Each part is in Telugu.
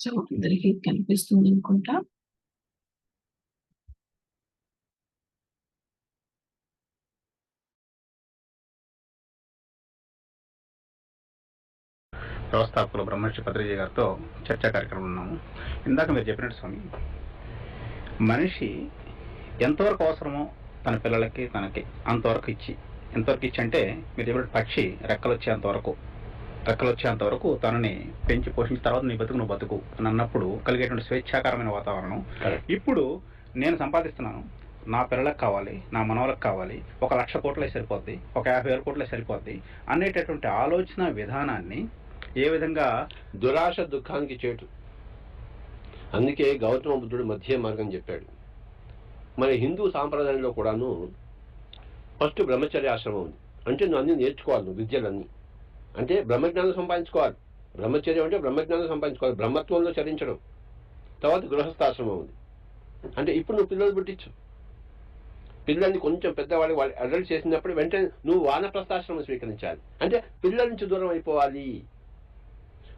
సో అందరికీ కనిపిస్తుంది అనుకుంటా. వ్యవస్థాపకులు బ్రహ్మర్షి పత్రిజీ గారితో చర్చా కార్యక్రమం ఉన్నాము. ఇందాక మీరు చెప్పినట్టు స్వామి మనిషి ఎంతవరకు అవసరమో తన పిల్లలకి తనకి అంతవరకు ఇచ్చి ఎంతవరకు ఇచ్చి అంటే మీరు చెప్పినట్టు పక్షి రెక్కలు వచ్చేంతవరకు రెక్కలు వచ్చేంత వరకు తనని పెంచి పోషించిన తర్వాత నీ బతుకు నువ్వు బతుకు అని అన్నప్పుడు కలిగేటువంటి స్వేచ్ఛాకరమైన వాతావరణం. ఇప్పుడు నేను సంపాదిస్తున్నాను. నా పిల్లలకు కావాలి నా మనవలకు కావాలి ఒక లక్ష కోట్లే సరిపోద్ది ఒక యాభై వేల కోట్లే సరిపోద్ది అనేటటువంటి ఆలోచన విధానాన్ని ఏ విధంగా దురాశ దుఃఖానికి చేటు. అందుకే గౌతమ బుద్ధుడు మధ్య మార్గం చెప్పాడు. మన హిందూ సాంప్రదాయంలో కూడాను ఫస్ట్ బ్రహ్మచర్య ఆశ్రమం ఉంది. అంటే నువ్వు అన్ని నేర్చుకోవాలి నువ్వు విద్యలన్నీ. అంటే బ్రహ్మజ్ఞానం సంపాదించుకోవాలి. బ్రహ్మచర్యం అంటే బ్రహ్మజ్ఞానం సంపాదించుకోవాలి. బ్రహ్మత్వంలో చరించడం. తర్వాత గృహస్థాశ్రమం ఉంది. అంటే ఇప్పుడు నువ్వు పిల్లలు పుట్టించు. పిల్లల్ని కొంచెం పెద్దవాళ్ళు వాళ్ళు అడల్ట్ చేసినప్పుడు వెంటనే నువ్వు వానప్రస్థాశ్రమం స్వీకరించాలి. అంటే పిల్లల నుంచి దూరం అయిపోవాలి.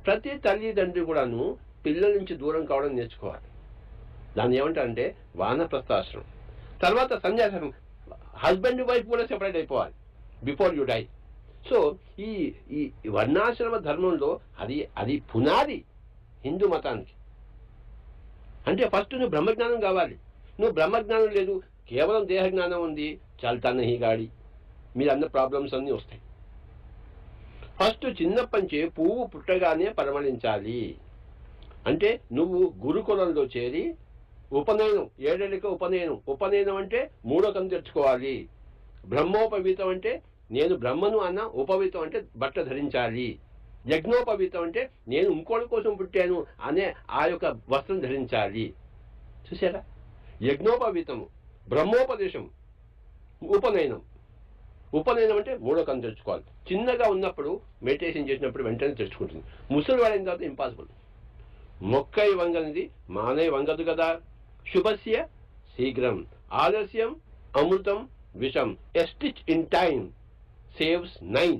ప్రతి తల్లిదండ్రి కూడాను పిల్లల నుంచి దూరం కావడం నేర్చుకోవాలి. దాన్ని ఏమంటారంటే వానప్రస్థాశ్రమం. తర్వాత సన్యాసం. హస్బెండ్ వైఫ్ కూడా సెపరేట్ అయిపోవాలి. Before you die. సో ఈ ఈ వర్ణాశ్రమ ధర్మంలో అది అది పునాది హిందూ మతానికి. అంటే ఫస్ట్ నువ్వు బ్రహ్మజ్ఞానం కావాలి. నువ్వు బ్రహ్మజ్ఞానం లేదు కేవలం దేహ జ్ఞానం ఉంది చల్తాన హీ గాడి మీరు అన్న ప్రాబ్లమ్స్ అన్నీ వస్తాయి. ఫస్ట్ చిన్నప్పటి నుంచి పువ్వు పుట్టగానే పరిమళించాలి. అంటే నువ్వు గురుకులంలో చేరి ఉపనయనం ఏడేళ్ళకి ఉపనయనం. ఉపనయనం అంటే మూడోకం తెచ్చుకోవాలి. బ్రహ్మోపవీతం అంటే నేను బ్రహ్మను అన్న ఉపవీతం అంటే బట్ట ధరించాలి. యజ్ఞోపవీతం అంటే నేను ఇంకోటి కోసం పుట్టాను అనే ఆ యొక్క వస్త్రం ధరించాలి. చూసారా యజ్ఞోపవీతము బ్రహ్మోపదేశం ఉపనయనం. ఉపనయనం అంటే మూడో కన్ను తెచ్చుకోవాలి. చిన్నగా ఉన్నప్పుడు మెడిటేషన్ చేసినప్పుడు వెంటనే తెచ్చుకుంటుంది. ముసలి వాడైన తర్వాత ఇంపాసిబుల్. మొక్కై వంగనిది మానై వంగదు కదా. శుభస్య శీఘ్రం. ఆలస్యం అమృతం విషం. A stitch in time saves nine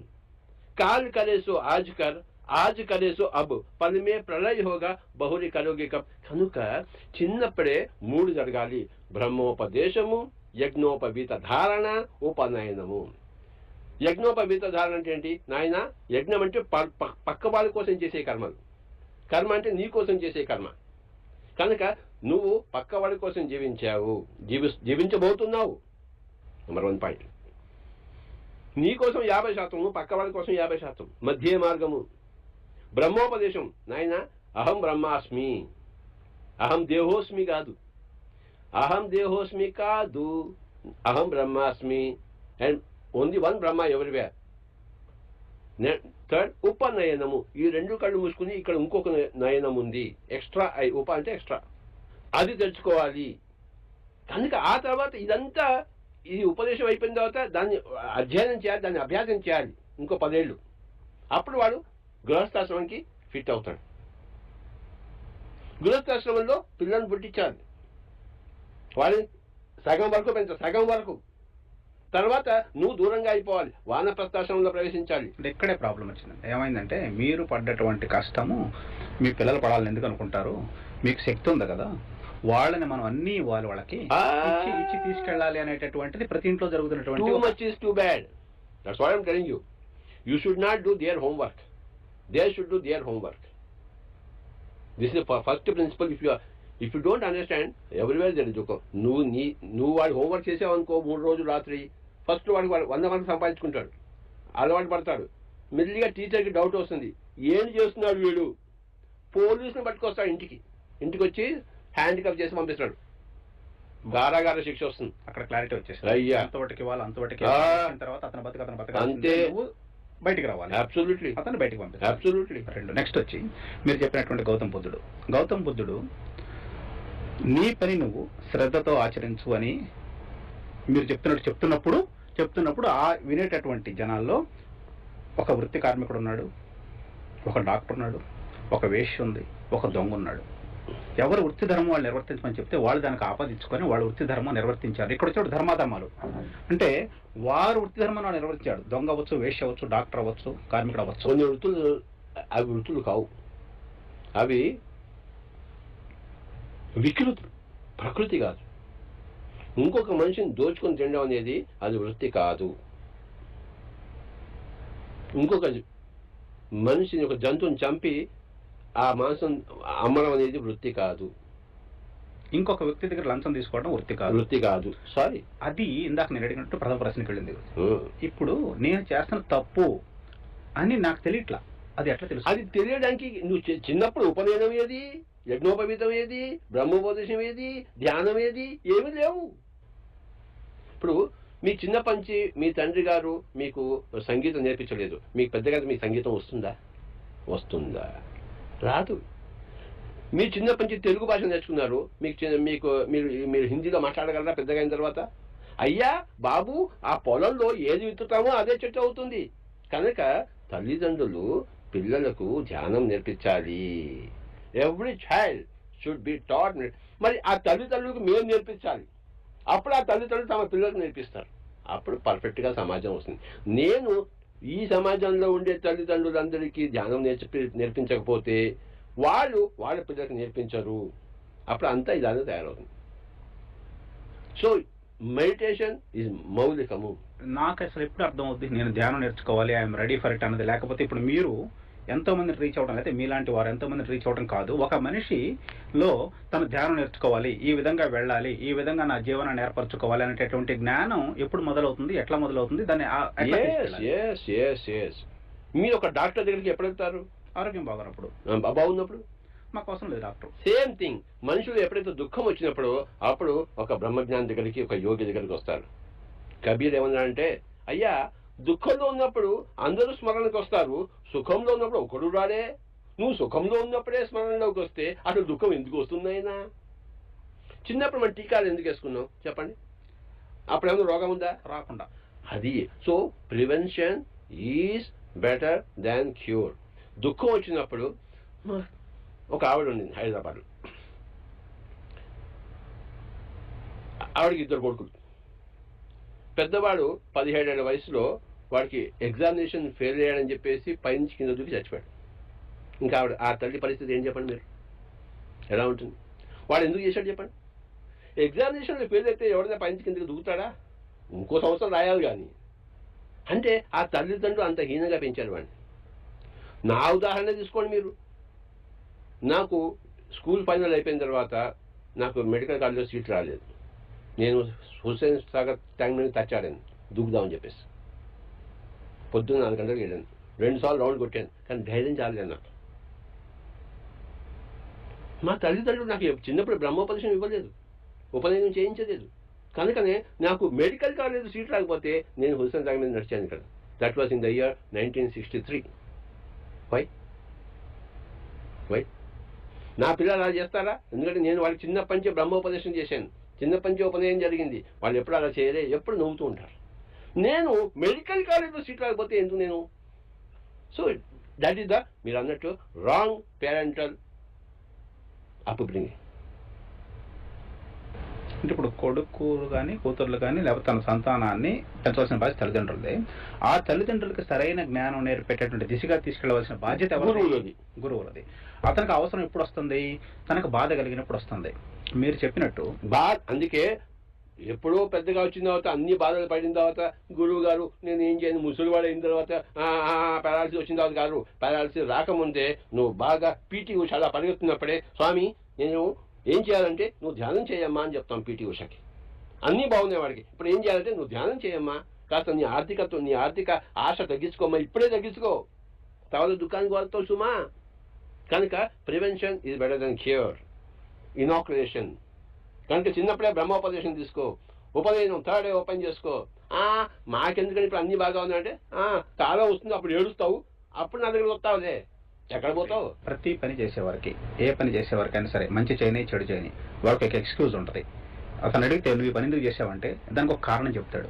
కాల్ करे सो आज कर आज करे सो अब పని మే ప్రళయ హోగా బహురి కరోగి కప్ కనుక చిన్నప్పుడే మూడు జరగాలి బ్రహ్మోపదేశము యజ్ఞోపవీత ధారణ ఉపనయనము యజ్ఞోపవీత ధారణ అంటే ఏంటి నాయన యజ్ఞం అంటే ప- ప- పక్క వాళ్ళ కోసం చేసే కర్మలు కర్మ అంటే నీ కోసం చేసే కర్మ కనుక నువ్వు పక్క వాళ్ళ కోసం జీవించావు జీవి జీవించబోతున్నావు నెంబర్ వన్ పాయింట్ నీ కోసం యాభై శాతము పక్క వాళ్ళ కోసం యాభై శాతం. మధ్య మార్గము. బ్రహ్మోపదేశం. నాయన అహం బ్రహ్మాస్మి. అహం దేహోస్మి కాదు. అహం దేహోస్మి కాదు. అహం బ్రహ్మాస్మి. అండ్ ఓన్లీ వన్ బ్రహ్మ ఎవరివేర్ థర్డ్ ఉపనయనము. ఈ రెండు కళ్ళు మూసుకుని ఇక్కడ ఇంకొక నయనం ఉంది. ఎక్స్ట్రా ఐ ఉప అంటే ఎక్స్ట్రా. అది తెచ్చుకోవాలి కనుక ఆ తర్వాత ఇదంతా ఇది ఉపదేశం అయిపోయిన తర్వాత దాన్ని అధ్యయనం చేయాలి దాన్ని అభ్యాసం చేయాలి ఇంకో పదేళ్ళు. అప్పుడు వాడు గృహస్థాశ్రమంకి ఫిట్ అవుతాడు. గృహస్థాశ్రమంలో పిల్లల్ని పుట్టించాలి. వాళ్ళని సగం వరకు పెంచ సగం వరకు. తర్వాత నువ్వు దూరంగా అయిపోవాలి వానప్రస్థాశ్రమంలో ప్రవేశించాలి. ఇప్పుడు ఇక్కడే ప్రాబ్లం వచ్చింది ఏమైందంటే మీరు పడ్డటువంటి కష్టము మీ పిల్లలు పడాలని ఎందుకు అనుకుంటారు? మీకు శక్తి ఉంది కదా. వాళ్ళని మనం అన్ని ఇవ్వాలి వాళ్ళకి ఇచ్చి తీసుకెళ్ళాలి అనేటటువంటిది ప్రతి ఇంట్లో జరుగుతున్నటువంటి too too bad that's why you you should not do their homework they should do their homework this first principle if you if you don't understand everywhere తెలుసుకో నువ్వు నీ నువ్వు వాడి హోంవర్క్ చేసావు అనుకో మూడు రోజులు రాత్రి ఫస్ట్ వాడికి వంద మంది సంపాదించుకుంటాడు. అలవాటు పడతాడు. మెల్లిగా టీచర్కి డౌట్ వస్తుంది. ఏం చేస్తున్నాడు వీడు? పోలీసుని పట్టుకొస్తాడు ఇంటికి. ఇంటికి వచ్చి హ్యాండ్ కప్ చేసి పంపిస్తాడు గారాగార శిక్ష వస్తుంది. అక్కడ క్లారిటీ వచ్చేసింది. అయ్యా. అంతవరకు ఇవ్వాలి అంతవరకు ఆ. ఇవ్వాలి. తర్వాత అతను బతుకు అతను బతకాలి అంతే. బయటికి రావాలి. అబ్సల్యూట్లీ అతను బయటికి పంపించాలి అబ్సల్యూట్లీ రెండు. నెక్స్ట్ వచ్చి మీరు చెప్పినటువంటి గౌతమ్ బుద్ధుడు. గౌతమ్ బుద్ధుడు నీ పని నువ్వు శ్రద్ధతో ఆచరించు అని మీరు చెప్తున్నట్టు చెప్తున్నప్పుడు చెప్తున్నప్పుడు ఆ వినేటటువంటి జనాల్లో ఒక వృత్తి కార్మికుడు ఉన్నాడు ఒక డాక్టర్ ఉన్నాడు ఒక వేష్య ఉంది ఒక దొంగ ఉన్నాడు. ఎవరు వృత్తి ధర్మం వాళ్ళు నిర్వర్తించమని చెప్తే వాళ్ళు దానికి ఆపాదించుకొని వాళ్ళు వృత్తి ధర్మం నిర్వర్తించారు. ఇక్కడ వచ్చాడు ధర్మాధర్మాలు. అంటే వారు వృత్తి ధర్మాన్ని నిర్వర్తించాడు దొంగ అవ్వచ్చు వేష అవ్వచ్చు డాక్టర్ అవ్వచ్చు కార్మికుడు అవ్వచ్చు. కొన్ని వృత్తులు అవి వృత్తులు కావు. అవి వికృతి ప్రకృతి కాదు. ఇంకొక మనిషిని దోచుకొని తినడం అనేది అది వృత్తి కాదు. ఇంకొక మనిషిని ఒక జంతువుని చంపి ఆ మాంసం అమ్మడం అనేది వృత్తి కాదు. ఇంకొక వ్యక్తి దగ్గర లంచం తీసుకోవడం వృత్తి కాదు. వృత్తి కాదు. సారీ అది ఇందాక నేను అడిగినట్టు ప్రథమ ప్రశ్నకి వెళ్ళింది. ఇప్పుడు నేను చేస్తున్న తప్పు అని నాకు తెలియట్లా. అది ఎట్లా తెలుసు? అది తెలియడానికి నువ్వు చిన్నప్పుడు ఉపనయనం ఏది? యజ్ఞోపవీతం ఏది? బ్రహ్మోపదేశం ఏది? ధ్యానం ఏది? ఏమీ లేవు. ఇప్పుడు మీ చిన్న పంచి మీ తండ్రి గారు మీకు సంగీతం నేర్పించలేదు. మీకు పెద్దగా మీకు సంగీతం వస్తుందా? వస్తుందా? రాదు. మీరు చిన్నప్పటి నుంచి తెలుగు భాష నేర్చుకున్నారు. మీకు చిన్న మీకు మీరు మీరు హిందీలో మాట్లాడగలరా పెద్దగా అయిన తర్వాత? అయ్యా బాబు ఆ పొలంలో ఏది విత్తుతామో అదే చెట్టు అవుతుంది. కనుక తల్లిదండ్రులు పిల్లలకు ధ్యానం నేర్పించాలి. Every child should be taught మరి ఆ తల్లిదండ్రులకు మేము నేర్పించాలి. అప్పుడు ఆ తల్లిదండ్రులు తమ పిల్లలకు నేర్పిస్తారు. అప్పుడు పర్ఫెక్ట్గా సమాజం వస్తుంది. నేను ఈ సమాజంలో ఉండే తల్లిదండ్రులందరికీ ధ్యానం నేర్పి నేర్పించకపోతే వాళ్ళు వాళ్ళ పిల్లలకు నేర్పించరు. అప్పుడు అంతా ఇలానే తయారవుతుంది. సో మెడిటేషన్ ఇస్ మౌలికము. నాకు అసలు ఎప్పుడు అర్థం అవుద్ది నేను ధ్యానం నేర్చుకోవాలి ఐఎమ్ రెడీ ఫర్ ఇట్ అన్నది. లేకపోతే ఇప్పుడు మీరు ఎంతో మందిని రీచ్ అవడం అయితే మీలాంటి వారు ఎంతో మందిని రీచ్ అవడం కాదు. ఒక మనిషిలో తను ధ్యానం నేర్చుకోవాలి ఈ విధంగా వెళ్ళాలి ఈ విధంగా నా జీవనాన్ని ఏర్పరచుకోవాలి అనేటటువంటి జ్ఞానం ఎప్పుడు మొదలవుతుంది ఎట్లా మొదలవుతుంది దాన్ని మీరు ఒక డాక్టర్ దగ్గరికి ఎప్పుడు వెళ్తారు? ఆరోగ్యం బాగున్నప్పుడు. బాగున్నప్పుడు? మాకు అవసరం లేదు డాక్టర్. సేమ్ థింగ్ మనుషులు ఎప్పుడైతే దుఃఖం వచ్చినప్పుడు అప్పుడు ఒక బ్రహ్మజ్ఞాని దగ్గరికి ఒక యోగి దగ్గరికి వస్తారు. కబీర్ ఏమన్నాడంటే అయ్యా దుఃఖంలో ఉన్నప్పుడు అందరూ స్మరణకు వస్తారు. సుఖంలో ఉన్నప్పుడు ఒకడు రాడే. నువ్వు సుఖంలో ఉన్నప్పుడే స్మరణలోకి వస్తే అసలు దుఃఖం ఎందుకు వస్తుందైనా చిన్నప్పుడు మనం టీకాలు ఎందుకు వేసుకున్నాం? చెప్పండి. అప్పుడు ఏమైనా రోగం ఉందా? రాకుండా. అది. So prevention is better than cure. దుఃఖం వచ్చినప్పుడు ఒక ఆవిడ ఉండింది హైదరాబాద్లో. ఆవిడకి ఇద్దరు కొడుకులు. పెద్దవాడు పదిహేడేళ్ళ వయసులో వాడికి ఎగ్జామినేషన్ ఫెయిల్ అయ్యాడని చెప్పేసి పైనుంచి కింద దూకి చచ్చిపోయాడు. ఇంకా ఆవిడ ఆ తల్లి పరిస్థితి ఏం చెప్పండి మీరు? ఎలా ఉంటుంది? వాడు ఎందుకు చేశాడు చెప్పండి? ఎగ్జామినేషన్లో ఫెయిల్ అయితే ఎవరైనా పైనుంచి కిందకి దూకుతాడా? ఇంకో సంవత్సరం రాయాలి కానీ. అంటే ఆ తల్లిదండ్రులు అంత హీనంగా పెంచారు వాడిని. నా ఉదాహరణ తీసుకోండి మీరు. నాకు స్కూల్ ఫైనల్ అయిపోయిన తర్వాత నాకు మెడికల్ కాలేజ్లో సీట్ రాలేదు. నేను హుస్సేన్ సాగర్ ట్యాంక్ మీద తచ్చాడాను దూకుదామని చెప్పేసి. పొద్దున్న నాలుగు గంటలకు వెళ్ళాను రెండు సార్లు రౌండ్ కొట్టాను కానీ ధైర్యం చాలేదు నాకు మా తల్లిదండ్రులు నాకు చిన్నప్పుడు బ్రహ్మోపదేశం ఇవ్వలేదు ఉపనయనం చేయించలేదు. కనుకనే నాకు మెడికల్ కాలేజ్ సీట్ రాకపోతే నేను హుస్సేన్ సాగర్ మీద నడిచాను ఇక్కడ. That was in the year nineteen sixty three why why నా పిల్లలు అలా చేస్తారా? ఎందుకంటే నేను వాళ్ళకి చిన్నప్పటి నుంచి బ్రహ్మోపదేశం చేశాను. చిన్నప్పటి నుంచి ఉపనయనం జరిగింది. వాళ్ళు ఎప్పుడు అలా చేయలే ఎప్పుడు నవ్వుతూ ఉంటారు. నేను మెడికల్ కాలేజ్లో సీట్ రాకపోతే ఎందుకు నేను? సో దట్ ఈస్ ద మీరు అన్నట్టు రాంగ్ పేరెంటల్ అప్బ్రింగింగ్ అంటే ఇప్పుడు కొడుకులు కానీ కూతుర్లు కానీ లేకపోతే తన సంతానాన్ని పెంచవలసిన బాధ్యత తల్లిదండ్రులదే. ఆ తల్లిదండ్రులకి సరైన జ్ఞానం నేర్పేటటువంటి దిశగా తీసుకెళ్ళవలసిన బాధ్యత ఎవరిది? గురువులది. గురువులది. అతనికి అవసరం ఎప్పుడు వస్తుంది? తనకు బాధ కలిగినప్పుడు వస్తుంది. మీరు చెప్పినట్టు బా అందుకే ఎప్పుడో పెద్దగా వచ్చిన తర్వాత అన్ని బాధలు పడిన తర్వాత గురువు గారు నేను ఏం చేయను ముసలివాడు అయిన తర్వాత పారాలసిస్ వచ్చిన తర్వాత గారు పారాలసిస్ రాకముందే నువ్వు బాగా పీటీ ఉష అలా పరిగెత్తున్నప్పుడే స్వామి నేను ఏం చేయాలంటే నువ్వు ధ్యానం చేయమ్మా అని చెప్తాం పీటీ ఉషకి. అన్నీ బాగున్నాయి వాడికి. ఇప్పుడు ఏం చేయాలంటే నువ్వు ధ్యానం చేయమ్మా. కాస్త నీ ఆర్థికత్వం నీ ఆర్థిక ఆశ తగ్గించుకోమ్మా. ఇప్పుడే తగ్గించుకో. తర్వాత దుకాణానికి వాళ్ళతో సుమా. కనుక prevention is better then cure. Inoculation. కనుక చిన్నప్పుడే బ్రహ్మోపదేశం తీసుకో. ఉపనయనం థర్డ్ డే ఓపెన్ చేసుకో. ఆ మాకెందుకని ఇప్పుడు అన్ని బాగా ఉన్నాయంటే? ఆ వస్తుంది అప్పుడు ఏడుస్తావు. అప్పుడు నా దగ్గర వస్తావులే. ఎక్కడ పోతావు? ప్రతి పని చేసేవారికి ఏ పని చేసేవారికైనా సరే మంచి చేయని చెడు చేయని వాడికి ఒక ఎక్స్క్యూజ్ ఉంటుంది. అతను అడిగితే నువ్వు ఈ పని ఎందుకు చేసావంటే దానికి ఒక కారణం చెప్తాడు.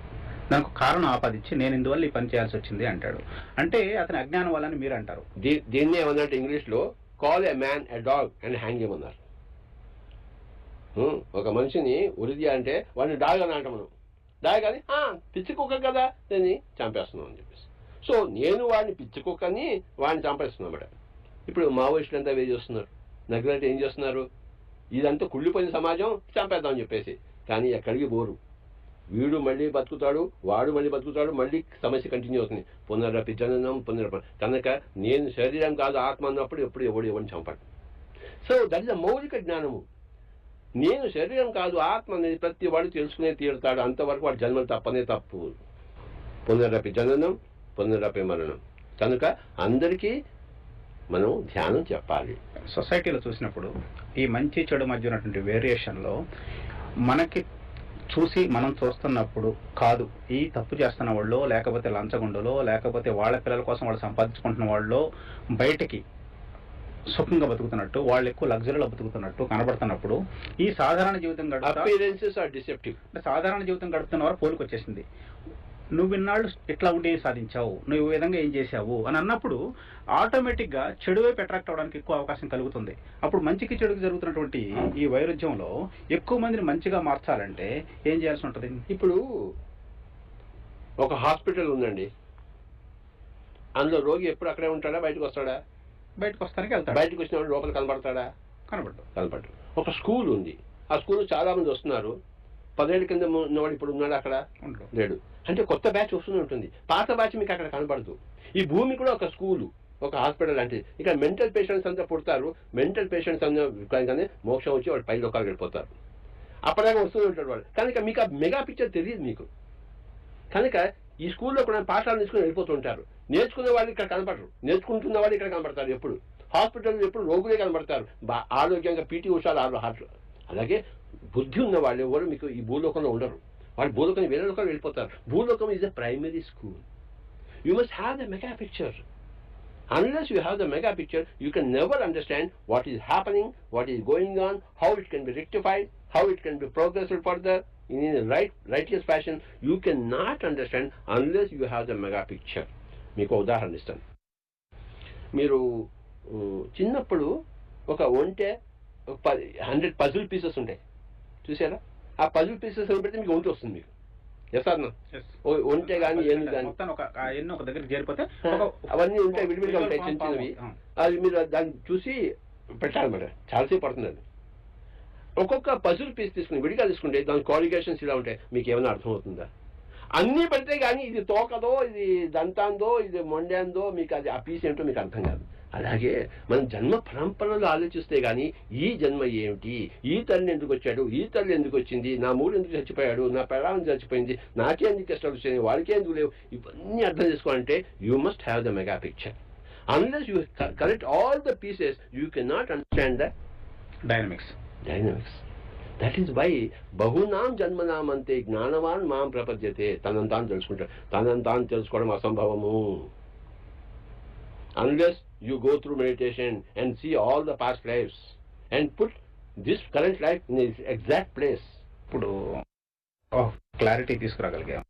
దానికి ఒక కారణం ఆపాదించి నేను ఇందువల్ల ఈ పని చేయాల్సి వచ్చింది అంటాడు. అంటే అతని అజ్ఞానం వల్లని మీరు అంటారు. దీన్ని ఏమన్నట్టు ఇంగ్లీష్లో call a man a dog and hang ఏమన్నారు ఒక మనిషిని ఉరిది అంటే వాడిని డాగ్ అని అంటాం మనం. డాగ్ అని "ఆ, పిచ్చి కుక్క కదా దీన్ని చంపేస్తున్నాం అని చెప్పేసి. సో నేను వాడిని పిచ్చి కుక్కని వాడిని చంపేస్తున్నాం అన్నమాట ఇప్పుడు మావోయిస్టులు అంతా వే చేస్తున్నారు? నగ్గులంటే ఏం చేస్తున్నారు? ఇదంతా కుళ్ళిపోయిన సమాజం చంపేద్దామని చెప్పేసి. కానీ ఎక్కడికి పోరు. వీడు మళ్ళీ బతుకుతాడు వాడు మళ్ళీ బతుకుతాడు మళ్ళీ సమస్య కంటిన్యూ అవుతుంది. పునరపి జననం పునరప కనుక నేను శరీరం కాదు ఆత్మ అన్నప్పుడు ఎప్పుడు ఎవడు ఎవరిని చంపడు. సో దట్ ఇస్ మౌలిక జ్ఞానము. నేను శరీరం కాదు ఆత్మ అనేది ప్రతి వాడు తెలుసుకునే తీరుతాడు. అంతవరకు వాడు జన్మలు తప్పనే తప్పు. పునరపి జననం పునరపి మరణం. కనుక అందరికీ మనం ధ్యానం చెప్పాలి. సొసైటీలో చూసినప్పుడు ఈ మంచి చెడు మధ్య ఉన్నటువంటి వేరియేషన్లో మనకి చూసి మనం చూస్తున్నప్పుడు కాదు ఈ తప్పు చేస్తున్న వాళ్ళు లేకపోతే లంచగుండలో లేకపోతే వాళ్ళ పిల్లల కోసం వాళ్ళు సంపాదించుకుంటున్న వాళ్ళు బయటికి సుఖంగా బతుకుతున్నట్టు వాళ్ళు ఎక్కువ లగ్జరీలో బతుకుతున్నట్టు కనబడుతున్నప్పుడు ఈ సాధారణ జీవితం అంటే సాధారణ జీవితం గడుపుతున్న వారు పోలికొచ్చేసింది. నువ్వు ఇన్నాళ్ళు ఇట్లా ఉండి సాధించావు నువ్వు ఈ విధంగా ఏం చేశావు అని అన్నప్పుడు ఆటోమేటిక్గా చెడు వైపు అట్రాక్ట్ అవడానికి ఎక్కువ అవకాశం కలుగుతుంది. అప్పుడు మంచికి చెడుకి జరుగుతున్నటువంటి ఈ వైరుధ్యంలో ఎక్కువ మందిని మంచిగా మార్చాలంటే ఏం చేయాల్సి ఉంటుంది? ఇప్పుడు ఒక హాస్పిటల్ ఉందండి. అందులో రోగి ఎప్పుడు అక్కడే ఉంటాడా బయటకు వస్తాడా? బయటకు వస్తానికి వెళ్తాడు. బయటకు వచ్చిన లోపల కనబడతాడా? కనబడ్డు కనపడు ఒక స్కూల్ ఉంది. ఆ స్కూల్ చాలా మంది వస్తున్నారు. పదేళ్ళ కింద ఉన్నవాడు ఇప్పుడు ఉన్నాడు అక్కడ? లేడు. అంటే కొత్త బ్యాచ్ వస్తూనే ఉంటుంది. పాత బ్యాచ్ మీకు అక్కడ కనపడదు ఈ భూమి కూడా ఒక స్కూలు ఒక హాస్పిటల్ లాంటిది. ఇక్కడ మెంటల్ పేషెంట్స్ అంతా పుడతారు. మెంటల్ పేషెంట్స్ అంతా కానీ మోక్షం వచ్చి వాడు పై లోకాలకు వెళ్ళిపోతారు. అప్పటిదాకా వస్తూనే ఉంటాడు వాడు. కనుక మీకు ఆ మెగా పిక్చర్ తెలియదు మీకు. కనుక ఈ స్కూల్లో కూడా పాఠాలు నేర్చుకుని వెళ్ళిపోతుంటారు. నేర్చుకునే వాళ్ళు ఇక్కడ కనపడరు నేర్చుకుంటున్న వాళ్ళు ఇక్కడ కనపడతారు ఎప్పుడు. హాస్పిటల్ ఎప్పుడు రోగులే కనబడతారు. బా- ఆరోగ్యంగా పీటీ ఉషాలు ఆరు హార్ట్ అలాగే బుద్ధి ఉన్న వాళ్ళు ఎవరు మీకు ఈ భూలోకంలో ఉండరు. వాళ్ళు భూలోకం వేరే లోకాలు వెళ్ళిపోతారు. భూలోకం is the primary school you must have the mega picture unless you have the mega picture you can never understand what is happening what is going on how it can be rectified how it can be progress further in in right righteous fashion you can not understand unless you have the mega picture మీకు ఉదాహరణ ఇస్తాను. మీరు చిన్నప్పుడు ఒక ఒంటే హండ్రెడ్ పజిల్ పీసెస్ ఉంటాయి చూసారా ఆ పజిల్ పీసెస్ పెడితే మీకు ఒంటి వస్తుంది మీకు. ఎస్ అన్న ఒంటె కానీ ఏనుగు కానీ ఒక ఆ ఎన్ని ఒక దగ్గర చేరిపోతే అవన్నీ ఉంటాయి విడివిడిగా ఉంటాయి చిన్న చిన్నవి. అది మీరు దాన్ని చూసి పెట్టాలన్నమాట చాలాసేపు పడుతుంది అది. ఒక్కొక్క పజుల్ పీస్ తీసుకుని విడిగా తీసుకుంటే దాని క్వాలిఫికేషన్స్ ఇలా ఉంటాయి. మీకు ఏమైనా అర్థమవుతుందా? అన్నీ పెడితే కానీ ఇది తోకదో ఇది దంతాందో ఇది మొండాందో మీకు అది ఆ పీస్ ఏంటో మీకు అర్థం కాదు. అలాగే మనం జన్మ పరంపరలో ఆలోచిస్తే గానీ ఈ జన్మ ఏమిటి? ఈ తల్లి ఎందుకు వచ్చాడు? ఈ తల్లి ఎందుకు వచ్చింది? నా మూడు ఎందుకు చచ్చిపోయాడు? నా పెళ్ళాం చచ్చిపోయింది? నాకే ఎందుకు కష్టాలు వచ్చాయి? వాడికే ఎందుకు లేవు? ఇవన్నీ అర్థం చేసుకోవాలంటే you must have the mega picture unless you co- collect all the pieces, you cannot understand the dynamics dynamics. That is why బహునాం జన్మనాం అంతే జ్ఞానవాన్ మాం ప్రపద్యతే. తనని తాను తెలుసుకుంటాడు. తనని తాను తెలుసుకోవడం అసంభవము. Unless you go through meditation and see all the past lifes and put this current life in exact place ఇప్పుడు క్లారిటీ తీసుకురాగలిగాం